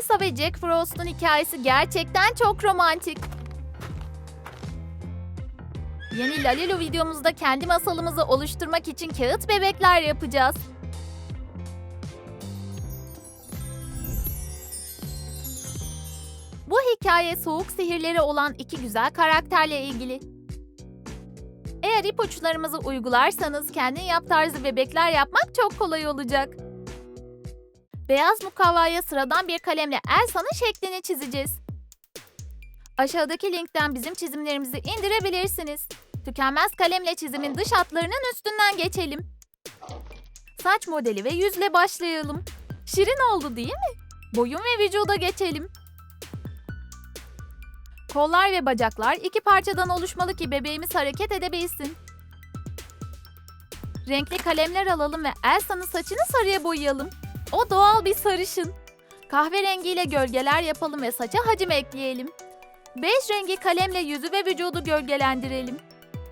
Elsa ve Jack Frost'un hikayesi gerçekten çok romantik. Yeni Lalelo videomuzda kendi masalımızı oluşturmak için kağıt bebekler yapacağız. Bu hikaye soğuk sihirleri olan iki güzel karakterle ilgili. Eğer ipuçlarımızı uygularsanız kendin yap tarzı bebekler yapmak çok kolay olacak. Beyaz mukavvaya sıradan bir kalemle Elsa'nın şeklini çizeceğiz. Aşağıdaki linkten bizim çizimlerimizi indirebilirsiniz. Tükenmez kalemle çizimin dış hatlarının üstünden geçelim. Saç modeli ve yüzle başlayalım. Şirin oldu değil mi? Boyun ve vücuda geçelim. Kollar ve bacaklar iki parçadan oluşmalı ki bebeğimiz hareket edebilsin. Renkli kalemler alalım ve Elsa'nın saçını sarıya boyayalım. O doğal bir sarışın. Kahverengiyle gölgeler yapalım ve saça hacim ekleyelim. Bej rengi kalemle yüzü ve vücudu gölgelendirelim.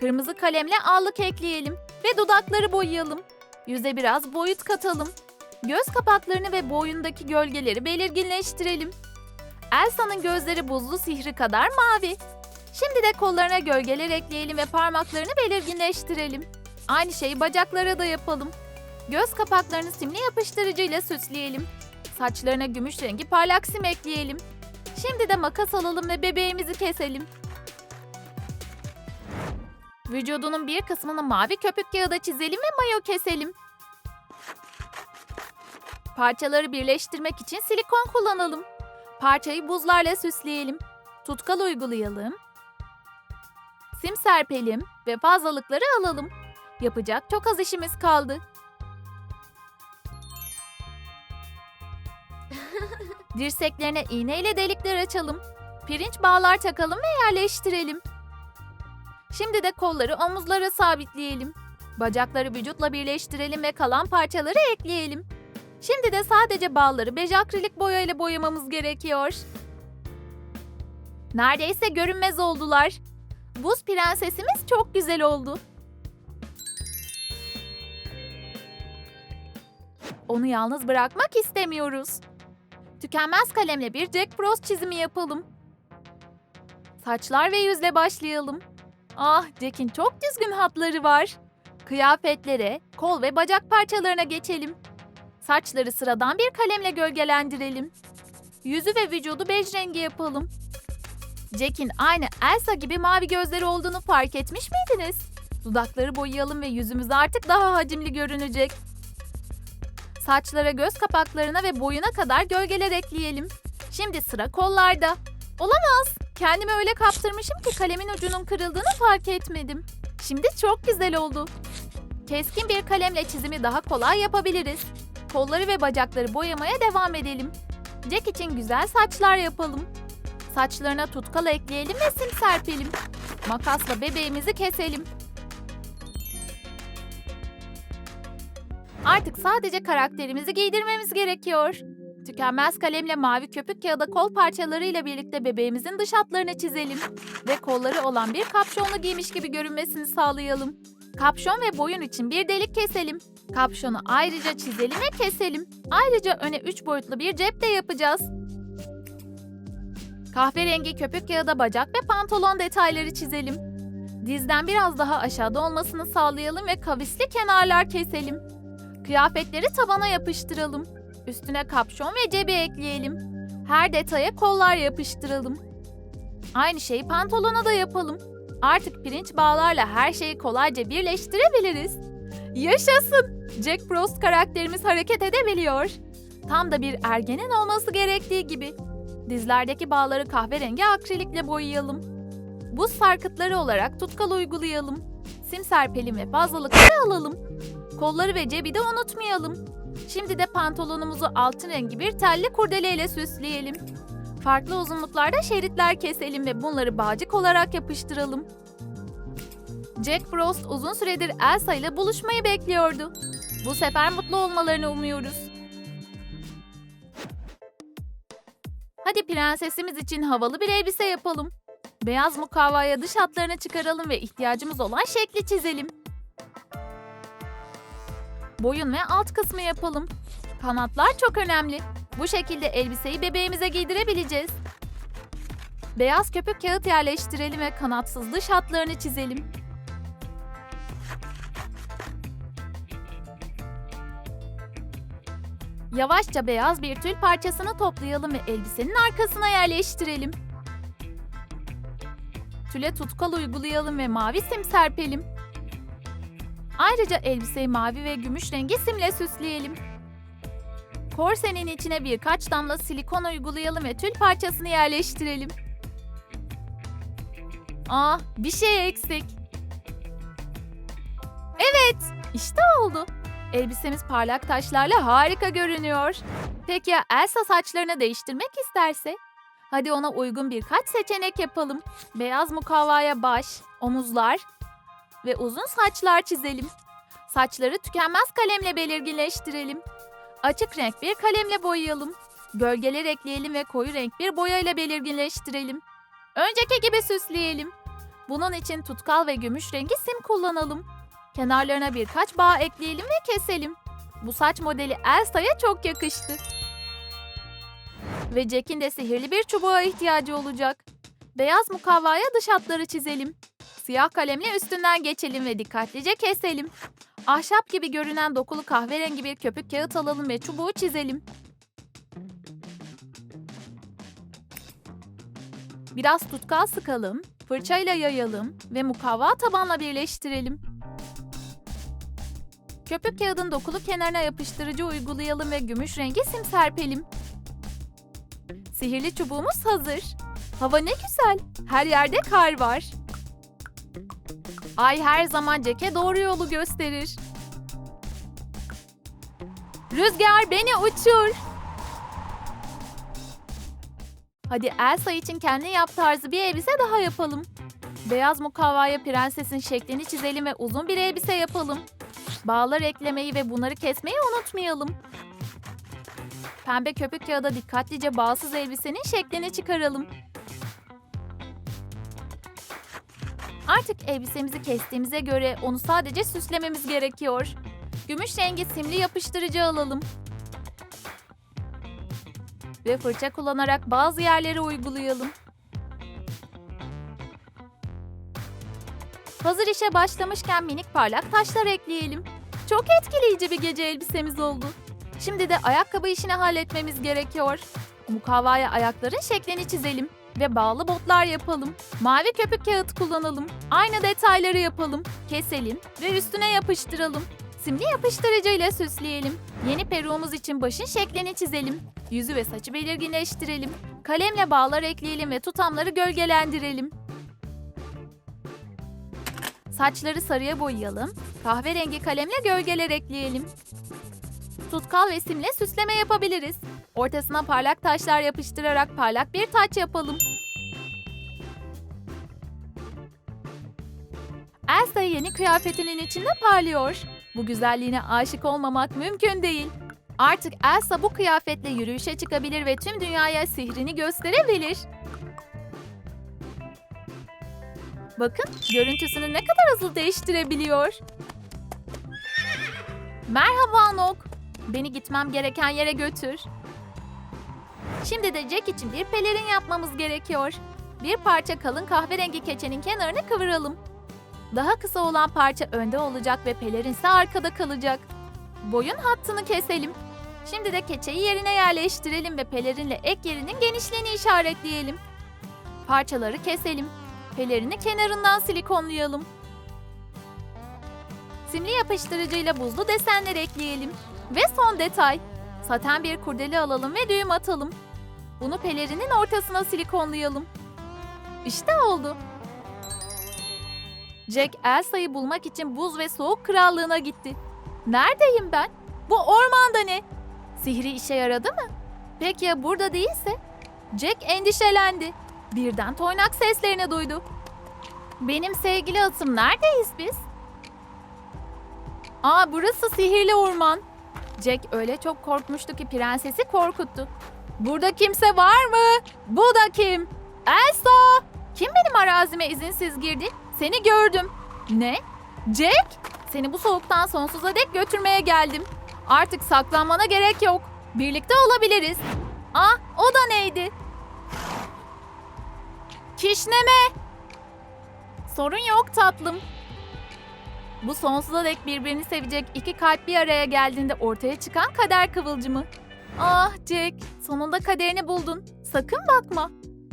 Kırmızı kalemle allık ekleyelim ve dudakları boyayalım. Yüze biraz boyut katalım. Göz kapaklarını ve boyundaki gölgeleri belirginleştirelim. Elsa'nın gözleri buzlu sihri kadar mavi. Şimdi de kollarına gölgeler ekleyelim ve parmaklarını belirginleştirelim. Aynı şeyi bacaklara da yapalım. Göz kapaklarını simli yapıştırıcıyla süsleyelim. Saçlarına gümüş rengi parlak sim ekleyelim. Şimdi de makas alalım ve bebeğimizi keselim. Vücudunun bir kısmını mavi köpük kağıda çizelim ve mayo keselim. Parçaları birleştirmek için silikon kullanalım. Parçayı buzlarla süsleyelim. Tutkal uygulayalım. Sim serpelim ve fazlalıkları alalım. Yapacak çok az işimiz kaldı. Dirseklerine iğneyle delikler açalım. Pirinç bağlar takalım ve yerleştirelim. Şimdi de kolları omuzlara sabitleyelim. Bacakları vücutla birleştirelim ve kalan parçaları ekleyelim. Şimdi de sadece bağları bej akrilik boyayla boyamamız gerekiyor. Neredeyse görünmez oldular. Buz prensesimiz çok güzel oldu. Onu yalnız bırakmak istemiyoruz. Tükenmez kalemle bir Jack Frost çizimi yapalım. Saçlar ve yüzle başlayalım. Ah, Jack'in çok düzgün hatları var. Kıyafetlere, kol ve bacak parçalarına geçelim. Saçları sıradan bir kalemle gölgelendirelim. Yüzü ve vücudu bej rengi yapalım. Jack'in aynı Elsa gibi mavi gözleri olduğunu fark etmiş miydiniz? Dudakları boyayalım ve yüzümüz artık daha hacimli görünecek. Saçlara, göz kapaklarına ve boyuna kadar gölgeler ekleyelim. Şimdi sıra kollarda. Olamaz. Kendimi öyle kaptırmışım ki kalemin ucunun kırıldığını fark etmedim. Şimdi çok güzel oldu. Keskin bir kalemle çizimi daha kolay yapabiliriz. Kolları ve bacakları boyamaya devam edelim. Jack için güzel saçlar yapalım. Saçlarına tutkal ekleyelim ve sim serpelim. Makasla bebeğimizi keselim. Artık sadece karakterimizi giydirmemiz gerekiyor. Tükenmez kalemle mavi köpük kağıda kol parçalarıyla birlikte bebeğimizin dış hatlarını çizelim. Ve kolları olan bir kapşonlu giymiş gibi görünmesini sağlayalım. Kapşon ve boyun için bir delik keselim. Kapşonu ayrıca çizelim ve keselim. Ayrıca öne 3 boyutlu bir cep de yapacağız. Kahverengi köpük kağıda bacak ve pantolon detayları çizelim. Dizden biraz daha aşağıda olmasını sağlayalım ve kavisli kenarlar keselim. Kıyafetleri tabana yapıştıralım. Üstüne kapşon ve cebi ekleyelim. Her detaya kollar yapıştıralım. Aynı şeyi pantolona da yapalım. Artık pirinç bağlarla her şeyi kolayca birleştirebiliriz. Yaşasın! Jack Frost karakterimiz hareket edebiliyor. Tam da bir ergenin olması gerektiği gibi. Dizlerdeki bağları kahverengi akrilikle boyayalım. Buz sarkıtları olarak tutkal uygulayalım. Sim serpelim ve fazlalıkları alalım. Kolları ve cebi de unutmayalım. Şimdi de pantolonumuzu altın rengi bir telli kurdeleyle süsleyelim. Farklı uzunluklarda şeritler keselim ve bunları bağcık olarak yapıştıralım. Jack Frost uzun süredir Elsa ile buluşmayı bekliyordu. Bu sefer mutlu olmalarını umuyoruz. Hadi prensesimiz için havalı bir elbise yapalım. Beyaz mukavvaya dış hatlarını çıkaralım ve ihtiyacımız olan şekli çizelim. Boyun ve alt kısmı yapalım. Kanatlar çok önemli. Bu şekilde elbiseyi bebeğimize giydirebileceğiz. Beyaz köpük kağıt yerleştirelim ve kanatsız dış hatlarını çizelim. Yavaşça beyaz bir tül parçasını toplayalım ve elbisenin arkasına yerleştirelim. Tüle tutkal uygulayalım ve mavi sim serpelim. Ayrıca elbiseyi mavi ve gümüş rengi simle süsleyelim. Korsenin içine birkaç damla silikon uygulayalım ve tül parçasını yerleştirelim. Ah, bir şey eksik. Evet, işte oldu. Elbisemiz parlak taşlarla harika görünüyor. Peki ya Elsa saçlarını değiştirmek isterse? Hadi ona uygun birkaç seçenek yapalım. Beyaz mukavvaya baş, omuzlar ve uzun saçlar çizelim. Saçları tükenmez kalemle belirginleştirelim. Açık renk bir kalemle boyayalım. Gölgeler ekleyelim ve koyu renk bir boyayla belirginleştirelim. Önceki gibi süsleyelim. Bunun için tutkal ve gümüş rengi sim kullanalım. Kenarlarına birkaç bağ ekleyelim ve keselim. Bu saç modeli Elsa'ya çok yakıştı. Ve Jack'in de sihirli bir çubuğa ihtiyacı olacak. Beyaz mukavvaya dış hatları çizelim. Siyah kalemle üstünden geçelim ve dikkatlice keselim. Ahşap gibi görünen dokulu kahverengi bir köpük kağıt alalım ve çubuğu çizelim. Biraz tutkal sıkalım, fırçayla yayalım ve mukavva tabanla birleştirelim. Köpük kağıdın dokulu kenarına yapıştırıcı uygulayalım ve gümüş rengi sim serpelim. Sihirli çubuğumuz hazır. Hava ne güzel. Her yerde kar var. Ay her zaman Jack'e doğru yolu gösterir. Rüzgar beni uçur. Hadi Elsa için kendi yap tarzı bir elbise daha yapalım. Beyaz mukavvaya prensesin şeklini çizelim ve uzun bir elbise yapalım. Bağlar eklemeyi ve bunları kesmeyi unutmayalım. Pembe köpük kağıda dikkatlice bağsız elbisenin şeklini çıkaralım. Artık elbisemizi kestiğimize göre onu sadece süslememiz gerekiyor. Gümüş rengi simli yapıştırıcı alalım. Ve fırça kullanarak bazı yerlere uygulayalım. Hazır işe başlamışken minik parlak taşlar ekleyelim. Çok etkileyici bir gece elbisemiz oldu. Şimdi de ayakkabı işini halletmemiz gerekiyor. Mukavvaya ayakların şeklini çizelim ve bağlı botlar yapalım. Mavi köpük kağıt kullanalım. Aynı detayları yapalım. Keselim ve üstüne yapıştıralım. Simli yapıştırıcı ile süsleyelim. Yeni peruğumuz için başın şeklini çizelim. Yüzü ve saçı belirginleştirelim. Kalemle bağlar ekleyelim ve tutamları gölgelendirelim. Saçları sarıya boyayalım. Kahverengi kalemle gölgeler ekleyelim. Tutkal ve simle süsleme yapabiliriz. Ortasına parlak taşlar yapıştırarak parlak bir taç yapalım. Elsa yeni kıyafetinin içinde parlıyor. Bu güzelliğine aşık olmamak mümkün değil. Artık Elsa bu kıyafetle yürüyüşe çıkabilir ve tüm dünyaya sihrini gösterebilir. Bakın görüntüsünü ne kadar hızlı değiştirebiliyor. Merhaba Nok. Beni gitmem gereken yere götür. Şimdi de Jack için bir pelerin yapmamız gerekiyor. Bir parça kalın kahverengi keçenin kenarını kıvıralım. Daha kısa olan parça önde olacak ve pelerin ise arkada kalacak. Boyun hattını keselim. Şimdi de keçeyi yerine yerleştirelim ve pelerinle ek yerinin genişliğini işaretleyelim. Parçaları keselim. Pelerini kenarından silikonlayalım. Simli yapıştırıcıyla buzlu desenler ekleyelim. Ve son detay. Saten bir kurdele alalım ve düğüm atalım. Bunu pelerinin ortasına silikonlayalım. İşte oldu. Jack Elsa'yı bulmak için buz ve soğuk krallığına gitti. Neredeyim ben? Bu ormanda ne? Sihri işe yaradı mı? Peki ya burada değilse? Jack endişelendi. Birden toynak seslerini duydu. Benim sevgili atım neredeyiz biz? Aa burası sihirli orman. Jack öyle çok korkmuştu ki prensesi korkuttu. Burada kimse var mı? Bu da kim? Elsa! Kim benim arazime izinsiz girdi? Seni gördüm. Ne? Jack? Seni bu soğuktan sonsuza dek götürmeye geldim. Artık saklanmana gerek yok. Birlikte olabiliriz. Ah, o da neydi? Kişneme. Sorun yok tatlım. Bu sonsuza dek birbirini sevecek iki kalp bir araya geldiğinde ortaya çıkan kader kıvılcımı. Ah Jack, sonunda kaderini buldun. Sakın bakma.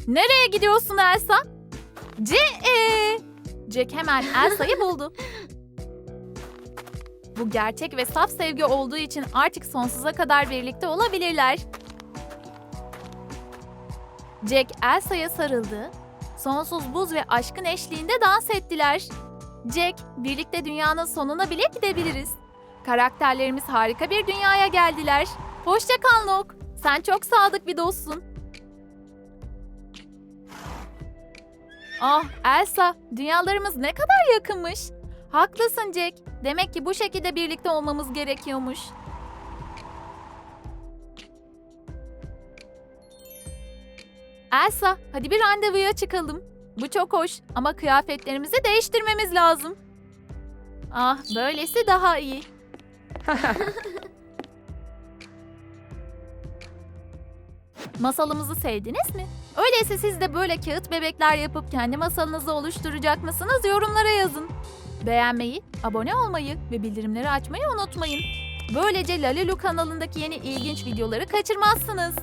Nereye gidiyorsun Elsa? C e. Jack hemen Elsa'yı buldu. Bu gerçek ve saf sevgi olduğu için artık sonsuza kadar birlikte olabilirler. Jack Elsa'ya sarıldı. Sonsuz buz ve aşkın eşliğinde dans ettiler. Jack, birlikte dünyanın sonuna bile gidebiliriz. Karakterlerimiz harika bir dünyaya geldiler. Hoşça kal Nok. Sen çok sadık bir dostsun. Ah Elsa, dünyalarımız ne kadar yakınmış. Haklısın Jack. Demek ki bu şekilde birlikte olmamız gerekiyormuş. Elsa, hadi bir randevuya çıkalım. Bu çok hoş ama kıyafetlerimizi değiştirmemiz lazım. Ah, böylesi daha iyi. Masalımızı sevdiniz mi? Öyleyse siz de böyle kağıt bebekler yapıp kendi masalınızı oluşturacak mısınız? Yorumlara yazın. Beğenmeyi, abone olmayı ve bildirimleri açmayı unutmayın. Böylece Lalelu kanalındaki yeni ilginç videoları kaçırmazsınız.